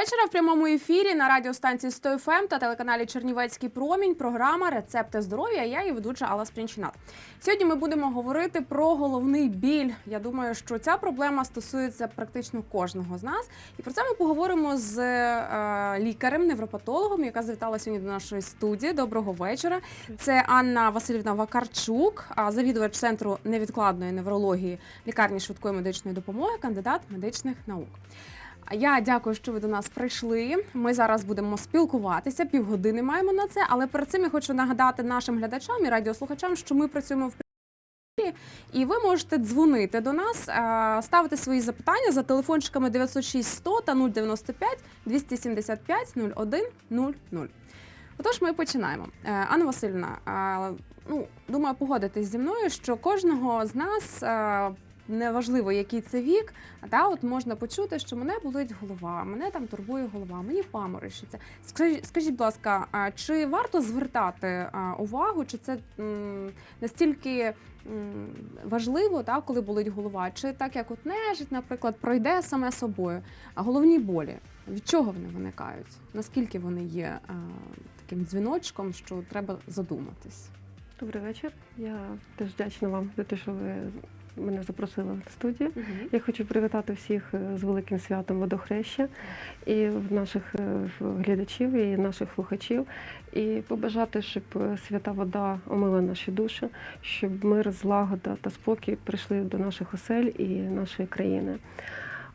вечора в прямому ефірі на радіостанції 100 ФМ та телеканалі Чернівецький промінь. Програма Рецепти здоров'я. Я її ведуча Алла Спрінчинат. Сьогодні ми будемо говорити про головний біль. Я думаю, що ця проблема стосується практично кожного з нас. І про це ми поговоримо з е, лікарем, невропатологом, яка завітала сьогодні до нашої студії. Доброго вечора. Це Анна Васильівна Вакарчук, завідувач центру невідкладної неврології лікарні швидкої медичної допомоги, кандидат медичних наук. Я дякую, що ви до нас прийшли. Ми зараз будемо спілкуватися. Півгодини маємо на це. Але перед цим я хочу нагадати нашим глядачам і радіослухачам, що ми працюємо в і ви можете дзвонити до нас, е, ставити свої запитання за телефончиками 906 100 та 095 275 01 00. Отож, ми починаємо. Е, Анна Васильівна, е, ну думаю, погодитесь зі мною, що кожного з нас. Неважливо, який це вік, та от можна почути, що мене болить голова, мене там турбує голова, мені паморочиться. Скажіть, будь ласка, чи варто звертати увагу, чи це настільки важливо, та, коли болить голова, чи так як от нежить, наприклад, пройде саме собою, а головні болі від чого вони виникають? Наскільки вони є таким дзвіночком, що треба задуматись? Добрий вечір. Я теж вдячна вам за те, що ви мене запросили в студію. Я хочу привітати всіх е, з великим святом водохреща і наших е, глядачів і наших слухачів, і побажати, щоб е, свята вода омила наші душі, щоб мир, злагода та спокій прийшли до наших осель і нашої країни.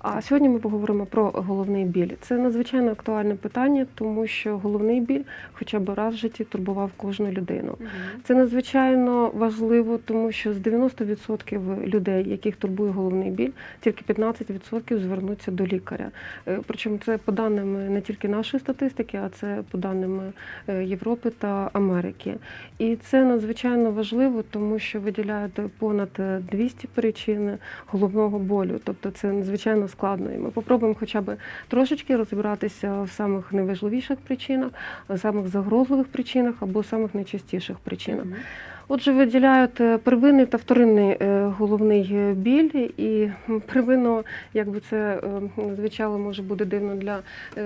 А сьогодні ми поговоримо про головний біль. Це надзвичайно актуальне питання, тому що головний біль хоча б раз в житті турбував кожну людину. Це надзвичайно важливо, тому що з 90% людей, яких турбує головний біль, тільки 15% звернуться до лікаря. Е, Причому це по даним не тільки нашої статистики, а це по даним е, Європи та Америки. І це надзвичайно важливо, тому що виділяють понад 200 причин головного болю. Тобто це надзвичайно складно. І ми попробуємо хоча б трошечки розібратися в самих найважливіших причинах, самих загрозливих причинах або самих найчастіших причинах. Отже, виділяють е, первинний та вторинний е, головний е, біль, і первинно, якби це звучало, може буде дивно для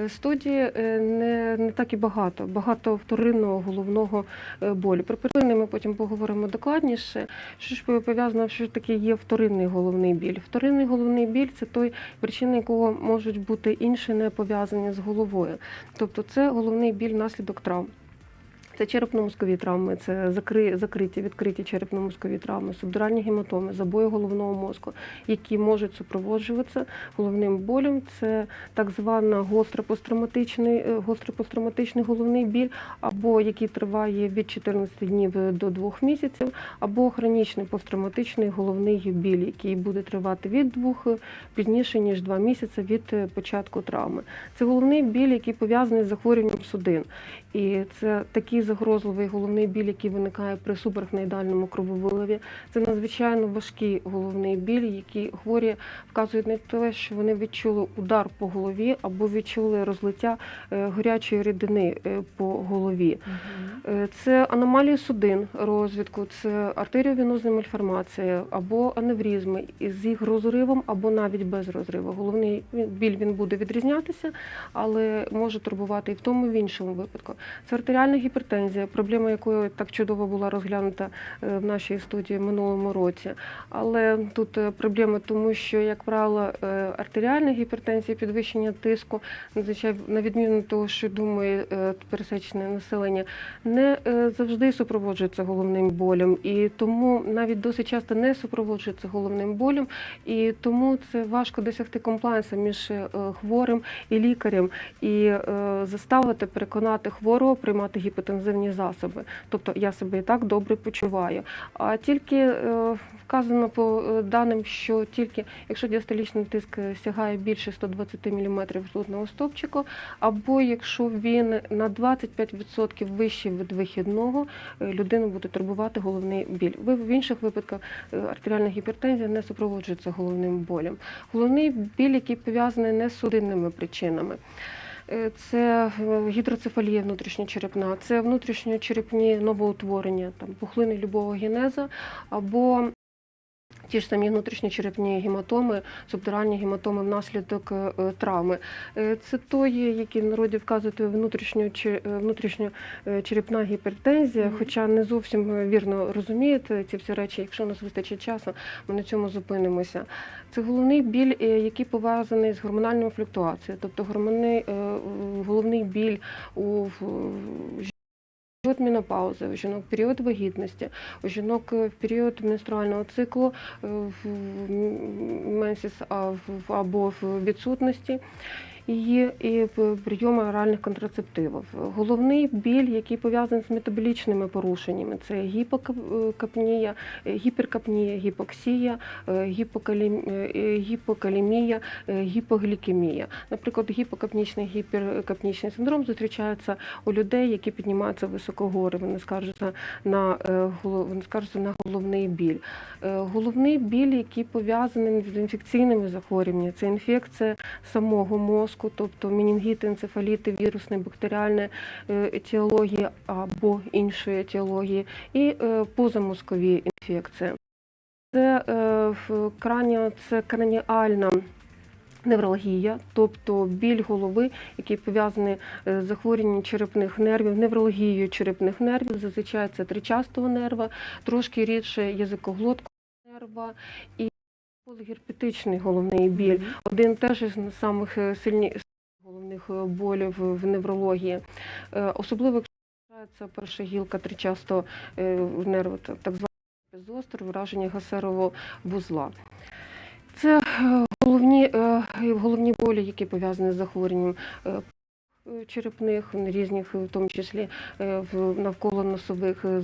студії, не, не так і багато. Багато вторинного головного болю. Про первинний ми потім поговоримо докладніше. Що ж пов'язано, що таке є вторинний головний біль? Вторинний головний біль це той причини, якого можуть бути інші не пов'язані з головою. Тобто це головний біль внаслідок травм. Це черепно-мозкові травми, це закри, закриті, відкриті черепно-мозкові травми, субдуральні гематоми, забої головного мозку, які можуть супроводжуватися головним болем. Це так звана гостра посттравматичний, е, головний біль, або який триває від 14 днів до 2 місяців, або хронічний посттравматичний головний біль, який буде тривати від 2 пізніше ніж 2 місяці від е, початку травми. Це головний біль, який пов'язаний з захворюванням судин. І це такий загрозливий головний біль, який виникає при субарахноїдальному крововиливі. Це надзвичайно важкий головний біль, який хворі вказують на те, що вони відчули удар по голові або відчули розлиття е, гарячої рідини е, по голові. Е, Це аномалії судин розвитку, це артеріовенозна мальформація або аневризми із їх розривом або навіть без розриву. Головний біль він буде відрізнятися, але може турбувати і в тому і в іншому випадку. Це артеріальна гіпертензія, проблема якої так чудово була розглянута е, в нашій студії минулому році. Але тут е, проблема тому, що, як правило, е, артеріальна гіпертензія, підвищення тиску, надзвичайно на відміну того, що думає пересечне населення, не завжди супроводжується головним болем, і тому навіть досить часто не супроводжується головним болем, і тому це важко досягти комплайнсу між хворим і лікарем, і заставити переконати хворого приймати гіпотензивні засоби. Тобто я себе і так добре почуваю. А тільки е, вказано по е, даним, що тільки якщо діастолічний тиск сягає більше 120 мм ртутного стовпчика, або якщо він на 25% вищий від вихідного, е, людину буде турбувати головний біль. Ви- В інших випадках артеріальна гіпертензія не супроводжується головним болем. Головний біль, який пов'язаний не з судинними причинами. Е, Це е, гідроцефалія внутрішньочерепна, це внутрішньочерепні новоутворення, там пухлини любого генеза або Ті ж самі внутрішньочерепні гематоми, субдуральні гематоми внаслідок е, травми. Е, Це той, який народі вказують внутрішню, чи- е, внутрішньочерепна гіпертензія, хоча не зовсім вірно розумієте ці всі речі. Якщо у нас вистачить часу, ми на цьому зупинимося. Це головний біль, який пов'язаний з гормональною флюктуацією, тобто гормональний, е, головний біль у період менопаузи, у жінок період вагітності, у жінок е, період менструального циклу е, в менсіс або в відсутності. Її і прийому оральних контрацептивів. Головний біль, який пов'язаний з метаболічними порушеннями, це гіпокапнія, е, гіперкапнія, гіпоксія, е, гіпокалім- е, гіпокалімія, е, гіпоглікемія. Наприклад, гіпокапнічний гіперкапнічний синдром зустрічається у людей, які піднімаються високогори. Вони скаржаться на е, вони скаржаться на головний біль. Е, Головний біль, який пов'язаний з інфекційними захворюваннями, це інфекція самого мозку, тобто менінгіти, енцефаліти, вірусні, бактеріальні е, етіології або іншої етіології, і е, позамозкові інфекції. Це е, крані, це краніальна невралгія, тобто біль голови, який пов'язаний з захворюванням черепних нервів, невралгією черепних нервів, зазвичай це тричастого нерва, трошки рідше язикоглоткового нерва і полігерпетичний головний біль. Один теж із самих е, сильні головних е, болів в неврології. Е, Особливо якщо вважається перша гілка тричастого е, нерву, так так званий епізостер, враження гасерового вузла. Це головні, головні болі, які пов'язані з захворюванням черепних, різних, в тому числі навколо носових е,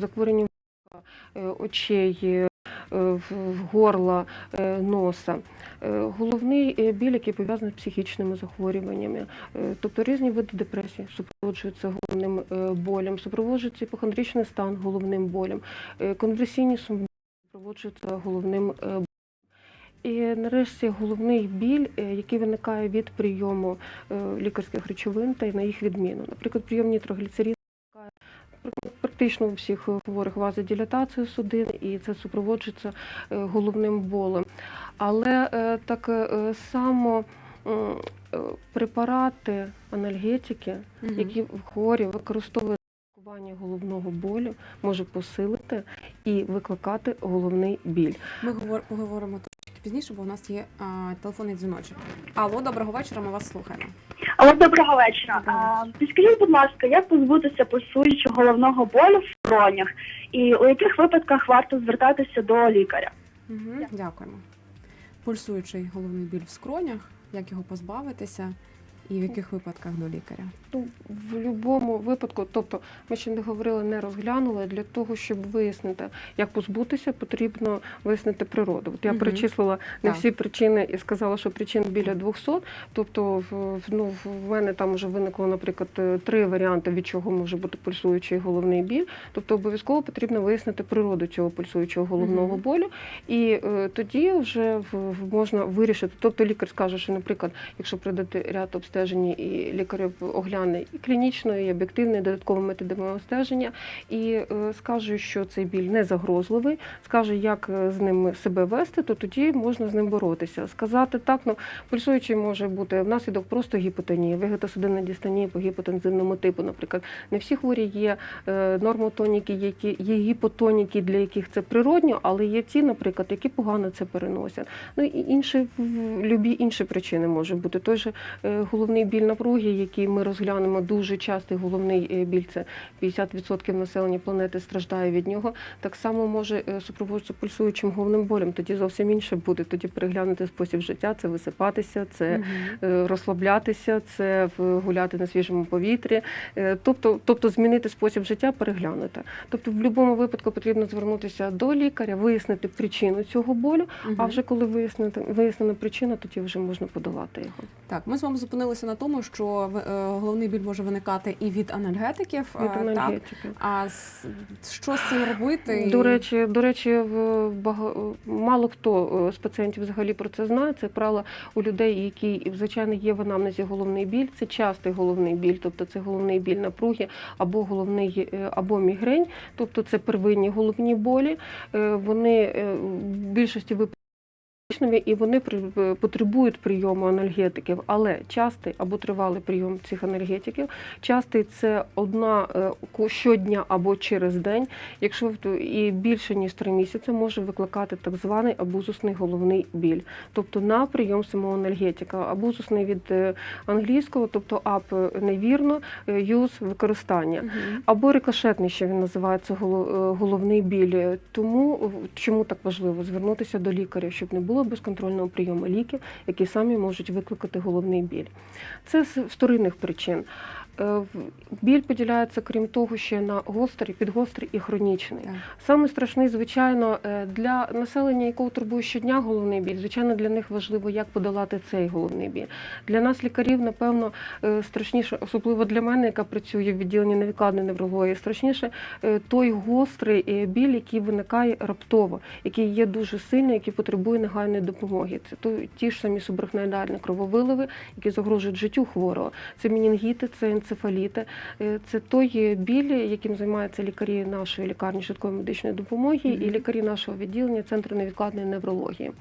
очей, в в горла, е, носа. Е, Головний е, біль, який пов'язаний з психічними захворюваннями, Е, тобто різні види депресії супроводжуються головним е, болем, супроводжується іпохондричний стан головним болем, е, конверсійні сумніви супроводжуються головним е, болем. І нарешті головний біль, е, який виникає від прийому е, лікарських речовин та на їх відміну. Наприклад, прийом пр- практично у всіх хворих вазодилатацію судин, і це супроводжується е, головним болем. Але е, так е, само препарати, анальгетики, які хворі використовують лікування головного болю, може посилити і викликати головний біль. Ми говор- поговоримо трошки пізніше, бо у нас є а, телефонний дзвіночок. Алло, доброго вечора. Ми вас слухаємо. Алло, доброго вечора. А, Підскажіть, будь ласка, як позбутися пульсуючого головного болю в скронях і у яких випадках варто звертатися до лікаря? Угу. Дякуємо. Пульсуючий головний біль в скронях, як його позбавитися, і в яких випадках до лікаря? Ну, в будь-якому випадку, тобто ми ще не говорили, не розглянули. Для того, щоб вияснити, як позбутися, потрібно вияснити природу. От я Мгм. перечислила не Так. всі причини і сказала, що причин біля 200. Тобто, ну, в мене там вже виникло, наприклад, е, три варіанти, від чого може бути пульсуючий головний біль. Тобто, обов'язково потрібно вияснити природу цього пульсуючого головного Мгм. болю, і е, тоді вже в, можна вирішити. Тобто, лікар скаже, що, наприклад, якщо придати ряд обстежень, і лікар огляне і клінічно, і об'єктивно, і додатковими методами обстеження, і е, скаже, що цей біль не загрозливий, скаже, як е, з ним себе вести, то тоді можна з ним боротися. Сказати так, ну пульсуючий може бути внаслідок просто гіпотонії, вегетосудинна дистонія по гіпотензивному типу. Наприклад, не всі хворі є е, нормотоніки, які є гіпотоніки, для яких це природньо, але є ті, наприклад, які погано це переносять. Ну і інші любі інші причини може бути. Той же е, головний біль напруги, який ми розглянемо дуже частий головний е, біль, це 50% населення планети страждає від нього. Так само може е, супроводжуватися пульсуючим головним болем. Тоді зовсім інше буде. Тоді переглянути спосіб життя, це висипатися, це е, розслаблятися, це гуляти на свіжому повітрі, тобто, тобто змінити спосіб життя, переглянути. Тобто, в будь-якому випадку потрібно звернутися до лікаря, вияснити причину цього болю. А вже коли вияснена причина, тоді вже можна подолати його. Так, ми з вами зупинилися зупинилися на тому, що е, головний біль може виникати і від анальгетиків. Від е, Так? А що з цим робити? До речі, до речі, в мало хто е, з пацієнтів взагалі про це знає. Це правило у людей, які звичайно є в анамнезі головний біль. Це частий головний біль, тобто це головний біль напруги або головний або мігрень, тобто це первинні головні болі. Вони в більшості випадків. І вони е, потребують прийому анальгетиків, але частий або тривалий прийом цих анальгетиків. Частий це одна е, щодня або через день. Якщо і більше ніж три місяці може викликати так званий абузусний головний біль, тобто на прийом самого анальгетика. Абузусний від е, англійського, тобто ап невірно, юз використання. Або рикошетний, що він називається е, головний біль. Тому е, чому так важливо звернутися до лікаря, щоб не було безконтрольного прийому ліків, які самі можуть викликати головний біль. Це з вторинних причин. Е, Біль поділяється, крім того, ще на гострий, підгострий і хронічний. Так. Саме страшний, звичайно, е, для населення, якого турбує щодня головний біль, звичайно, для них важливо, як подолати цей головний біль. Для нас, лікарів, напевно, е, страшніше, особливо для мене, яка працює в відділенні невідкладної неврології, страшніше той гострий біль, який виникає раптово, який є дуже сильний, який потребує негайної допомоги. Це ті ж самі субрахноїдальні крововиливи, які загрожують життю хворого. Це менінгіти, це енцефаліти. Е, Це той біль, яким займаються лікарі нашої лікарні швидкої медичної допомоги Мгм. і лікарі нашого відділення Центру невідкладної неврології.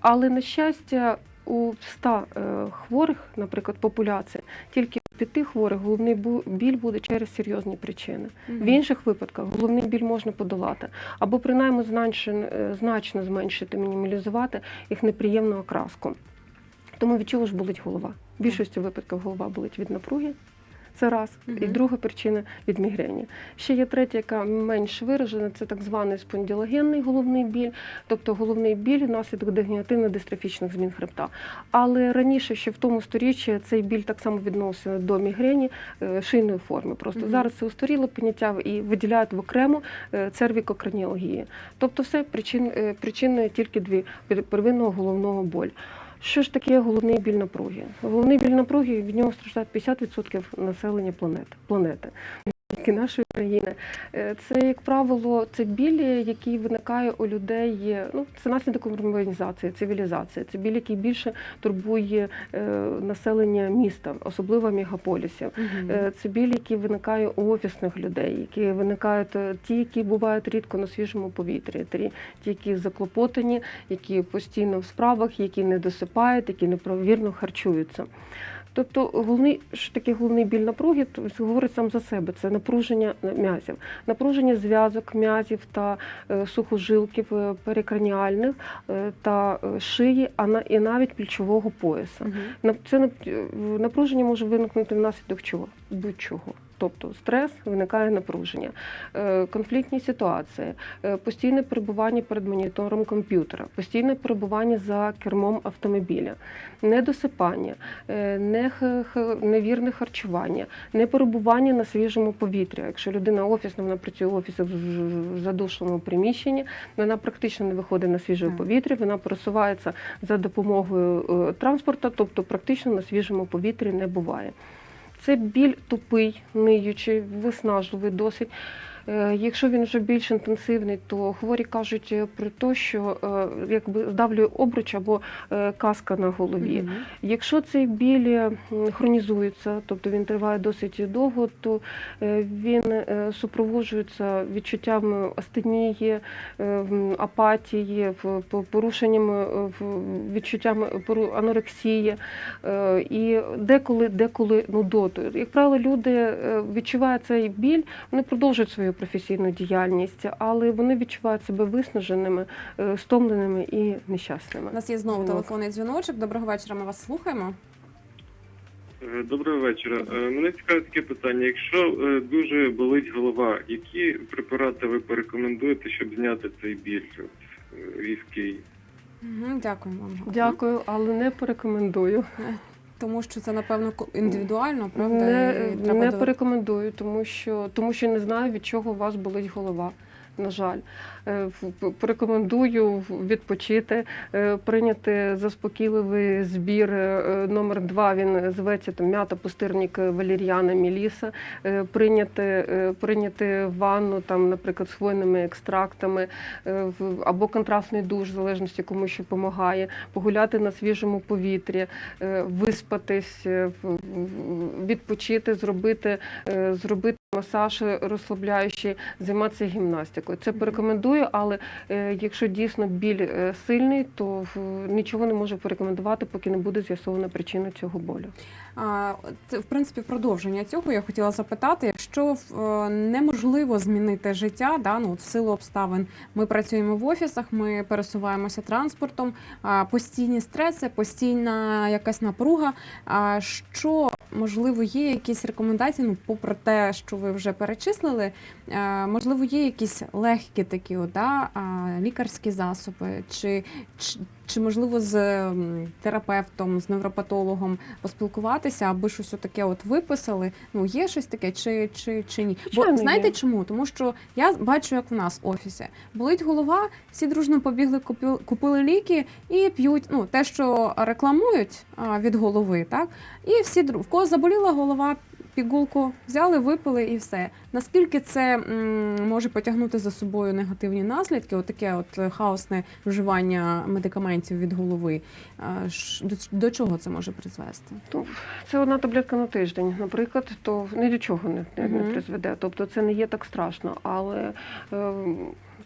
Але на щастя, у 100 е, хворих, наприклад, популяції, тільки у 5 хворих головний біль буде через серйозні причини. Мгм. В інших випадках головний біль можна подолати, або принаймні е, значно зменшити, мінімалізувати їх неприємну окраску. Тому від чого ж болить голова? В більшості випадків голова болить від напруги. Це раз. І друга причина від мігрені. Ще є третя, яка менш виражена, це так званий спондилогенний головний біль, тобто головний біль внаслідок дегенеративно-дистрофічних змін хребта. Але раніше, ще в тому сторіччі, цей біль так само відносився до мігрені е, шийної форми. Просто Мгм. зараз це устаріло поняття і виділяють в окрему е, цервікокраніології. Тобто, все причин, е, причини тільки дві пер- первинного головного болю. Що ж таке головний біль напруги? Головний біль напруги від нього страждає 50% населення планети. Нашої країни. Е, Це, як правило, це біль, який виникає у людей. Ну, це наслідок урбанізації, цивілізації. Це біль, який більше турбує е, населення міста, особливо мегаполісів. Е, Це біль, який виникає у офісних людей, які виникають ті, які бувають рідко на свіжому повітрі, ті, які заклопотані, які постійно в справах, які не досипають, які неправомірно харчуються. Тобто головний, що таке головний біль напруги, то говорить сам за себе. Це напруження м'язів, напруження зв'язок м'язів та е, сухожилків е, перекраніальних е, та шиї, а на і навіть плечового пояса. Угу. Це напруження може виникнути внаслідок чого? Будь-чого. Тобто стрес виникає напруження, Е, конфліктні ситуації, е, постійне перебування перед монітором комп'ютера, постійне перебування за кермом автомобіля, недосипання, е, невірне харчування, неперебування на свіжому повітрі. Якщо людина офісна, вона працює в офісі в задушеному приміщенні, вона практично не виходить на свіже повітря, вона просувається за допомогою транспорту, тобто практично на свіжому повітрі не буває. Це біль тупий, ниючий, виснажливий досить. Е, Якщо він вже більш інтенсивний, то хворі кажуть е, про те, що е, якби здавлює обруч або каска на голові. Якщо цей біль хронізується, тобто він триває досить довго, то він супроводжується відчуттям астенії, апатії, в- по- порушенням в- відчуттям анорексії і деколи, деколи нудотою. Як правило, люди відчувають цей біль, вони продовжують свою професійну діяльність, але вони відчувають себе виснаженими, е, стомленими і нещасними. У нас є знову телефонний дзвіночок. Доброго вечора. Ми вас слухаємо. Е, Доброго вечора. Е, Мене цікавить таке питання. Якщо дуже болить голова, які препарати ви порекомендуєте, щоб зняти цей біль різкий? Дякую вам. Дякую, але не порекомендую. Тому що це напевно індивідуально, правда? Не, І треба не до- порекомендую, тому що, тому що не знаю, від чого у вас болить голова. На жаль, Е, порекомендую відпочити, е, прийняти заспокійливий збір е, номер два. Він зветься там м'ята, пустирник, валір'яна, міліса. Прийняти, прийняти ванну, там, наприклад, з хвойними екстрактами або контрастний душ, в залежності кому що допомагає, погуляти на свіжому повітрі, виспатись, відпочити, зробити, зробити масаж розслабляючий, займатися гімнастикою. Це порекомендую, але е, якщо дійсно біль е, сильний, то нічого не можу порекомендувати, поки не буде з'ясована причина цього болю. Це в принципі в продовження цього я хотіла запитати, якщо е, неможливо змінити життя, да, ну в силу обставин, ми працюємо в офісах, ми пересуваємося транспортом, постійні стреси, постійна якась напруга. Що можливо є якісь рекомендації? Ну, попри те, що ви вже перечислили, е, можливо, є якісь легкі такі, да, лікарські засоби, чи, чи, чи можливо з терапевтом, з невропатологом поспілкуватися, аби щось таке от виписали. Ну є щось таке, чи, чи, чи ні? Звичайно, Бо знаєте є. чому? Тому що я бачу, як в нас в офісі болить голова, всі дружно побігли, купили, купили ліки і п'ють ну те, що рекламують від голови, так і всі в кого заболіла голова. Пігулку взяли, випили і все. Наскільки це може потягнути за собою негативні наслідки? Отаке от е, хаосне вживання медикаментів від голови. Ш- До, чого це може призвести? Це одна таблетка на тиждень, наприклад, то ні до чого не, не, не призведе. Тобто це не є так страшно, але е,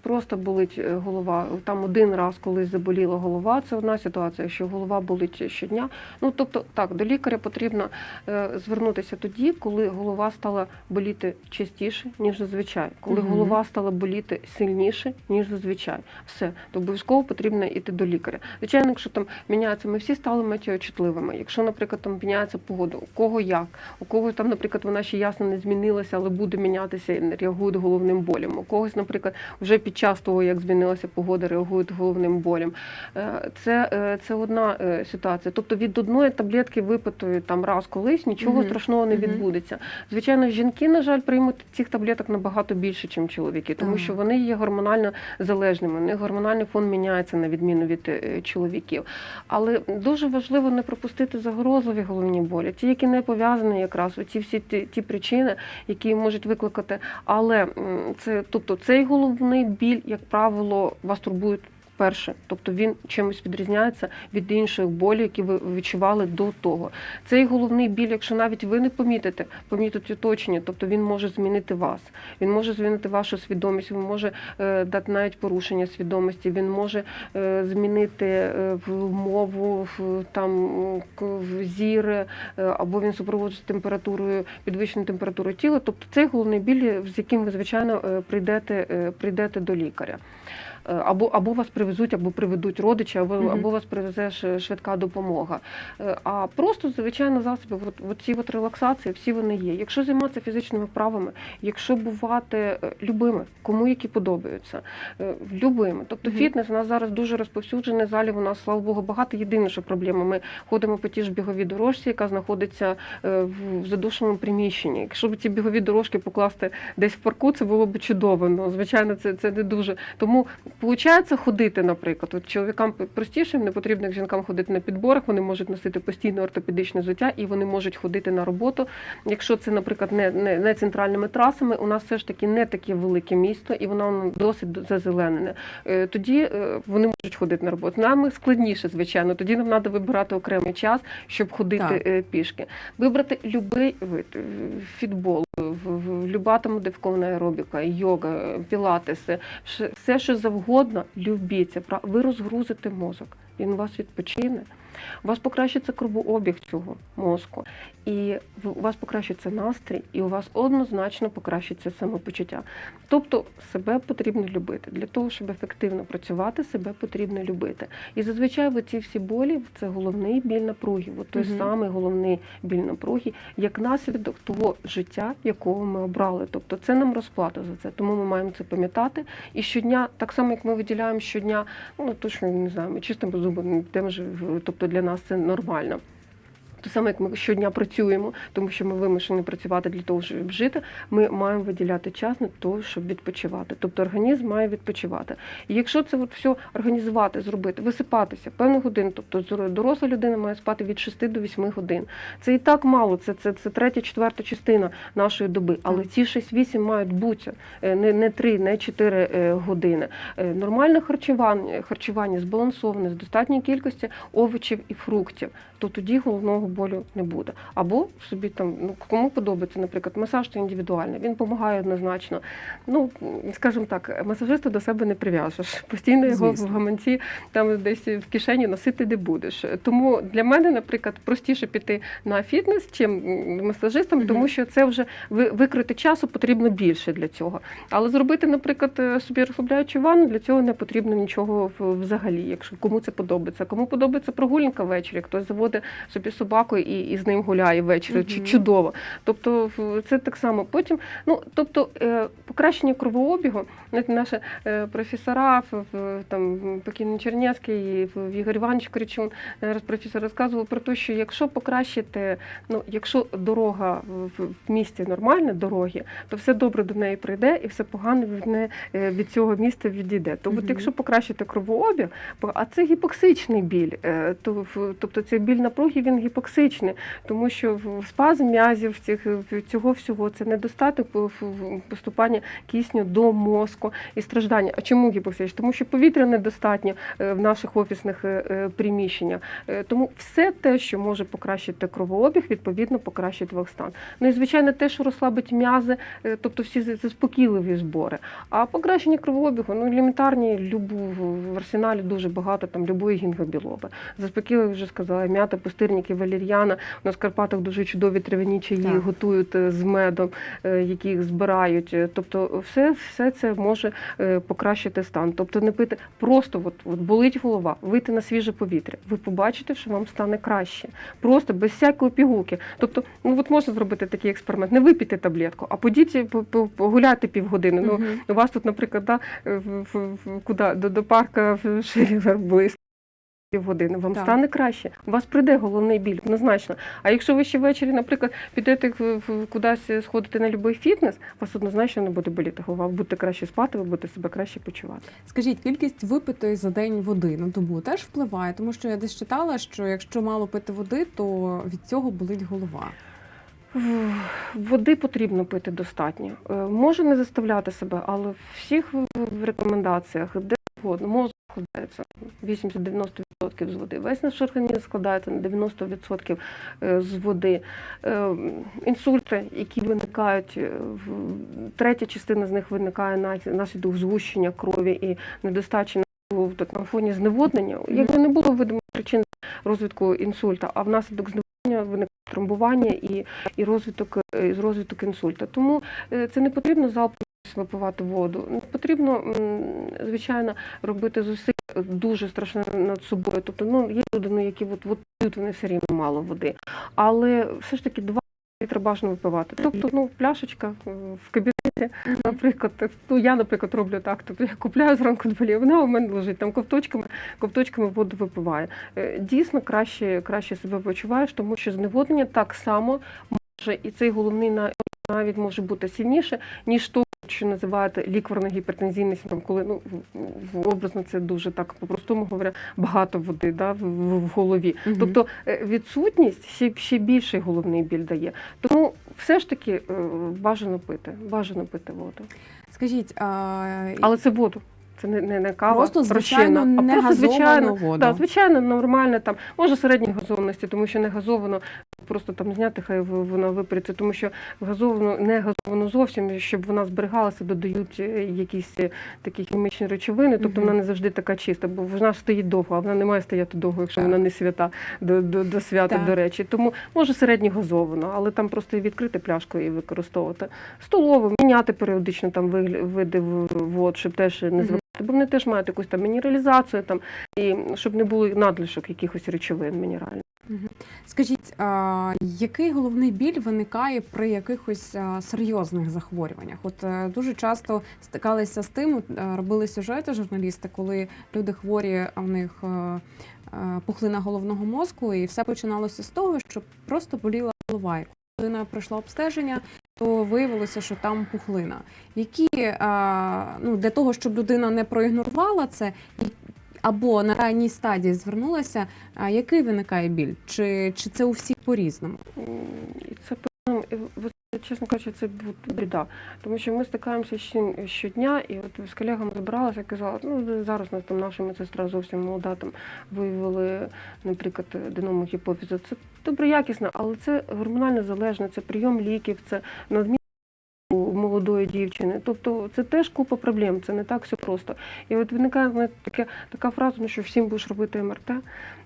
просто болить е, голова. Там один раз колись заболіла голова, це одна ситуація. Якщо голова болить щодня, ну тобто так, до лікаря потрібно е, звернутися тоді, коли голова стала боліти частіше, ніж зазвичай, коли Мгм. голова стала боліти сильніше, ніж зазвичай. Все, то обов'язково потрібно йти до лікаря. Звичайно, якщо там міняється, ми всі стали метеочутливими. Якщо, наприклад, там міняється погода, у кого як, у кого там, наприклад, вона ще ясно не змінилася, але буде мінятися і реагують головним болем. У когось, наприклад, вже під час того, як змінилася погода, реагують головним болем. Е, Це, е, це одна е, ситуація. Тобто від одної таблетки випитої там раз колись нічого Мгм. страшного не відбудеться. Звичайно, жінки, на жаль, приймуть цих таблеток набагато більше, ніж чоловіки, тому що вони є гормонально залежними. У них гормональний фон міняється на відміну від чоловіків. Але дуже важливо не пропустити загрозові головні болі, ті, які не пов'язані якраз ці всі ті, ті причини, які можуть викликати. Але це, тобто, цей головний біль, як правило, вас турбує. Перше, тобто він чимось відрізняється від інших болів, які ви відчували до того. Цей головний біль, якщо навіть ви не помітите, помітить оточення, тобто він може змінити вас, він може змінити вашу свідомість, він може е, дати навіть порушення свідомості, він може е, змінити е, в мову, в там в зір, або він супроводжується температурою, підвищеною температурою тіла. Тобто цей головний біль, з яким ви звичайно прийдете, прийдете до лікаря. Або, або вас привезуть, або приведуть родичі, або, Мгм. або вас привезе швидка допомога. Е, А просто звичайно засоби, от, ці от релаксації, всі вони є. Якщо займатися фізичними вправами, якщо бувати е, любими, кому які подобаються, е, любими. Тобто Мгм. фітнес у нас зараз дуже розповсюджений. Залів у нас, слава Богу, багато. Єдине, що проблема. Ми ходимо по тій ж біговій дорожці, яка знаходиться в задушеному приміщенні. Якщо б ці бігові дорожки покласти десь в парку, це було б чудово. Ну, звичайно, це, це не дуже. Тому Получається ходити, наприклад. От чоловікам простіше, не потрібно як жінкам ходити на підборах, вони можуть носити постійне ортопедичне взуття і вони можуть ходити на роботу. Якщо це, наприклад, не, не, не центральними трасами, у нас все ж таки не таке велике місто, і воно досить зазеленене. Е, Тоді е, вони можуть ходити на роботу. Нам складніше, звичайно. Тоді нам треба вибирати окремий час, щоб ходити Так. е, пішки. Вибрати будь-який вид фітбол, люба там модифікована аеробіка, йога, пілатеси, все, що завгодно, любіться. Ви розгрузите мозок, він у вас відпочине. У вас покращиться кровообіг цього мозку, і у вас покращиться настрій, і у вас однозначно покращиться самопочуття. Тобто себе потрібно любити. Для того, щоб ефективно працювати, себе потрібно любити. І зазвичай ці всі болі це головний біль напруги. От той Мгм. самий головний біль напруги, як наслідок того життя, якого ми обрали. Тобто це нам розплата за це. Тому ми маємо це пам'ятати. І щодня, так само як ми виділяємо щодня, ну точно не знаю, ми чистимо зуби, йдемо тобто для нас це нормально. То саме, як ми щодня працюємо, тому що ми вимушені працювати для того, щоб жити, ми маємо виділяти час на те, щоб відпочивати. Тобто організм має відпочивати. І якщо це от все організувати, зробити, висипатися певну годину, тобто доросла людина має спати від 6 до 8 годин. Це і так мало, це, це, це третя, четверта частина нашої доби. Але ці 6-8 мають бути е, не, не 3, не 4 е, години. Е, Нормальне харчування, харчування збалансоване з достатньої кількості овочів і фруктів, то тоді головного болю не буде. Або собі там, ну кому подобається, наприклад, масаж це індивідуальний, він допомагає однозначно. Ну, скажімо так, масажиста до себе не прив'яжеш. Постійно його Звісно. в гаманці там десь в кишені носити не будеш. Тому для мене, наприклад, простіше піти на фітнес, чим масажистом, Мгм. тому що це вже викрити часу потрібно більше для цього. Але зробити, наприклад, е, собі розслабляючу ванну, для цього не потрібно нічого взагалі, якщо кому це подобається. Кому подобається прогулянка ввечері, хтось заводить собі собаку і, і з ним гуляє ввечері, чи Мгм. чудово. Тобто це так само. Потім, ну тобто, е, покращення кровообігу, знаєте, наші е, професора там покійний Чернецький Ігор Іванович Кричун, е, професор розказував про те, що якщо покращити, ну якщо дорога в, місті нормальна дороги, то все добре до неї прийде і все погане від не від цього міста відійде. То Мгм. от якщо покращити кровообіг, а це гіпоксичний біль, тобто цей біль напруги він гіпоксичний, тому що спазм м'язів цих цього всього це недостаток поступання кисню до мозку і страждання. А чому гіпоксичний? Тому що повітря недостатньо е, в наших офісних е, е, приміщеннях. Тому все те, що може покращити кровообіг, відповідно покращить стан. Ну і звичайно, те, що розслабить м'язи, тобто всі за- заспокійливі збори. А покращення кровообігу, ну елементарні, любу в арсеналі дуже багато там любої гінгобілоби. Заспокійливі вже сказала, м'ята, пустирники, валір'яна. У нас в Карпатах дуже чудові травяні чаї Так. готують е, з медом, е, які їх збирають. Е, Тобто, все, все це може покращити стан. Тобто не пити просто от, от болить голова, вийти на свіже повітря. Ви побачите, що вам стане краще. Просто без всякої пігулки. Тобто, ну от можна зробити такий експеримент. Не випійте таблетку, а подіть по- по- погуляйте півгодини. Ну, у вас тут, наприклад, да, в, в, в, куди? До, до парка в близько. Півгодини вам Так. стане краще. У вас прийде головний біль, однозначно. А якщо ви ще ввечері, наприклад, підете кудись сходити на будь-який фітнес, вас однозначно не буде боліти голова. Ви будете краще спати, ви будете себе краще почувати. Скажіть, кількість випитої за день води на добу теж впливає, тому що я десь читала, що якщо мало пити води, то від цього болить голова. Води потрібно пити достатньо. Е, Може не заставляти себе, але в всіх рекомендаціях, де згодно, мозок складається 80-90% з води. Весь наш організм складається на 90% е, з води. Е, Інсульти, які виникають, е, третя частина з них виникає на наслідок згущення крові і недостачі на так, на фоні зневоднення. Якби не було видимих причин розвитку інсульта, а внаслідок зневоднення виникає тромбування і і розвиток, і розвиток інсульта. Тому це не потрібно залпом випивати воду. Потрібно, звичайно, робити зусиль дуже страшно над собою. Тобто, ну є люди, ну, які от, от п'ють вони все рівно мало води. Але все ж таки два літри бажано випивати. Тобто, ну, пляшечка в кабінеті, наприклад, ну я, наприклад, роблю так. Тобто я купляю зранку дві, вона у мене лежить там ковточками, ковточками воду випиває. Е, Дійсно краще, краще себе почуваєш, тому що зневоднення так само може, і цей головний навіть може бути сильніше, ніж то, що називаєте лікварний гіпертензійний синдром, коли ну образно це дуже так по-простому говоря, багато води да, в, в- в голові. Мгм. Тобто е, відсутність ще, ще більший головний біль дає. Тому все ж таки е, бажано пити, бажано пити воду. Скажіть, а, Але це воду. Це не, не, не кава, Просто, звичайно, а не просто звичайно, воду. Да, звичайно, нормально там, може середньої газованості, тому що не газовано, просто там зняти, хай вона випариться, тому що газовано, не газовано зовсім, щоб вона зберігалася, додають е, якісь е, такі хімічні речовини, тобто вона не завжди така чиста, бо вона стоїть довго, а вона не має стояти довго, якщо Так. вона не свята до, до, до свята, Так. до речі. Тому може середньо газовано, але там просто і відкрити пляшку і використовувати. Столову, міняти періодично там види вод, щоб теж не звикати, бо вони теж мають якусь там мінералізацію, там, і щоб не було надлишок якихось речовин мінеральних. Скажіть, а, який головний біль виникає при якихось а, серйозних захворюваннях? От е, дуже часто стикалися з тим, от, е, робили сюжети журналісти, коли люди хворі, а в них е, пухлина головного мозку, і все починалося з того, що просто боліла голова. І коли людина пройшла обстеження, то виявилося, що там пухлина. Які ну, для того, щоб людина не проігнорувала це, і- або на ранній стадії звернулася, а який виникає біль? Чи, чи це у всіх по-різному? Це ну, чесно кажучи, це біда. Тому що ми стикаємося щодня, і от з колегами збиралася казала, ну зараз нас там наша медсестра зовсім молода, там виявили, наприклад, аденому гіпофізу. Це добре якісно, але це гормонально залежно, це прийом ліків, це надмір у молодої дівчини. Тобто це теж купа проблем, це не так все просто. І от виникає знаєте, таке, така фраза, ну що всім будеш робити МРТ.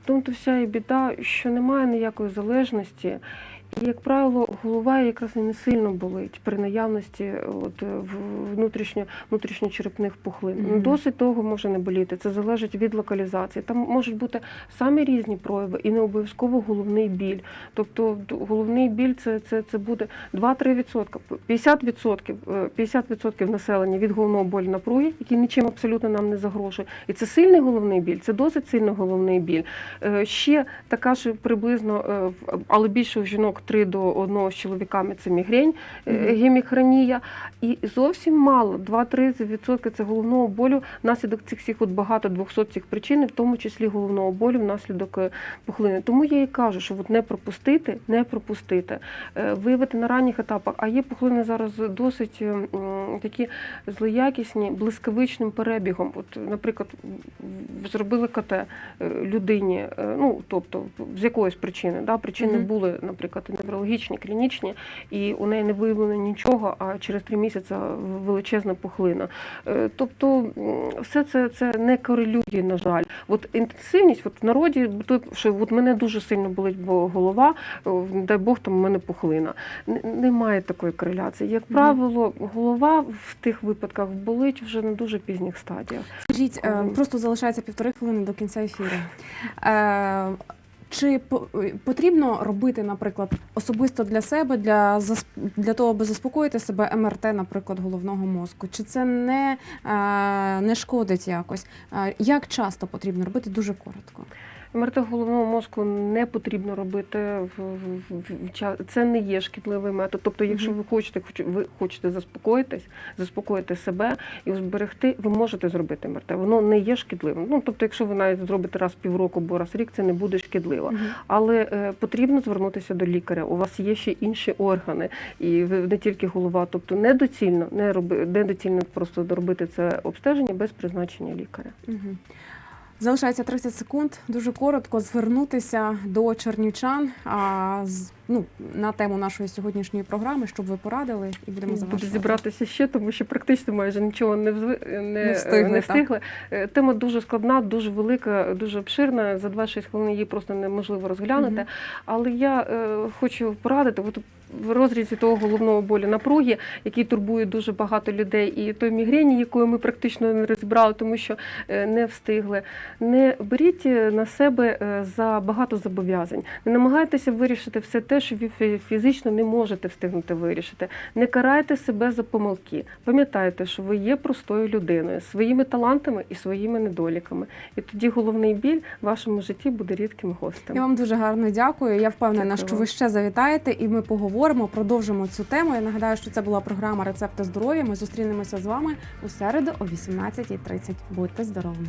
Тому то вся і біда, що немає ніякої залежності. І, як правило, голова якраз не сильно болить при наявності от, в- внутрішньо, внутрішньочерепних пухлин. Мгм. Ну, Досить того може не боліти. Це залежить від локалізації. Там можуть бути самі різні прояви і не обов'язково головний біль. Тобто головний біль це, це, це буде 2-3%. 50%, е, 50% населення від головного болю напруги, який нічим абсолютно нам не загрожує. І це сильний головний біль, це досить сильний головний біль. Е, Ще така ж приблизно, е, але більше у жінок 3 до 1 з чоловіками це мігрень, е, геміхронія. І зовсім мало, 2-3% це головного болю внаслідок цих всіх от багато 200 цих причин, в тому числі головного болю внаслідок е, пухлини. Тому я і кажу, що от не пропустити, не пропустити, Е, виявити на ранніх етапах. А є пухлини зараз досить е, м, такі злоякісні, блискавичним перебігом. От, наприклад, зробили КТ людині, ну тобто з якоїсь причини. Да? Причини Мгм. були, наприклад, неврологічні, клінічні, і у неї не виявлено нічого, а через три місяці величезна пухлина. Е, Тобто все це, це не корелює, на жаль. От інтенсивність, от в народі, то, що от мене дуже сильно болить бо голова, о, дай Бог, там у мене пухлина. Немає такої кореляції. Як правило, голова в тих випадках болить вже на дуже пізніх стадіях. Скажіть, е, просто залишається півтори хвилини до кінця ефіру. Чи по- потрібно робити, наприклад, особисто для себе, для, для того, аби заспокоїти себе МРТ, наприклад, головного мозку? Чи це не, е, не шкодить якось? Е, Як часто потрібно робити? Дуже коротко. МРТ головного мозку не потрібно робити в, в, в, час. Це не є шкідливий метод. Тобто, якщо ви хочете, хоч ви хочете заспокоїтись, заспокоїти себе і зберегти, ви можете зробити МРТ. Воно не є шкідливим. Ну тобто, якщо ви навіть зробите раз в півроку або раз в рік, це не буде шкідливо. Але е, потрібно звернутися до лікаря. У вас є ще інші органи, і ви не тільки голова. Тобто недоцільно не роби недоцільно просто робити це обстеження без призначення лікаря. Мгм. Залишається 30 секунд. Дуже коротко звернутися до чернівчан а, з, ну, на тему нашої сьогоднішньої програми, щоб ви порадили, і будемо Буду завершувати. зібратися ще, тому що практично майже нічого не взви... не, Не встигли, так. встигли. Е, Тема дуже складна, дуже велика, дуже обширна. За 26 хвилин її просто неможливо розглянути. Мгм. Але я е, хочу порадити. От в розрізі того головного болю напруги, який турбує дуже багато людей, і той мігрені, якою ми практично не розібрали, тому що е, не встигли. Не беріть е, на себе е, за багато зобов'язань. Не намагайтеся вирішити все те, що ви фі- фізично не можете встигнути вирішити. Не карайте себе за помилки. Пам'ятайте, що ви є простою людиною, своїми талантами і своїми недоліками. І тоді головний біль в вашому житті буде рідким гостем. Я вам дуже гарно дякую. Я впевнена, Дякую що ви ще завітаєте, і ми поговоримо, продовжимо цю тему. Я нагадаю, що це була програма Рецепти здоров'я. Ми зустрінемося з вами у середу о 18.30. Будьте здоровими!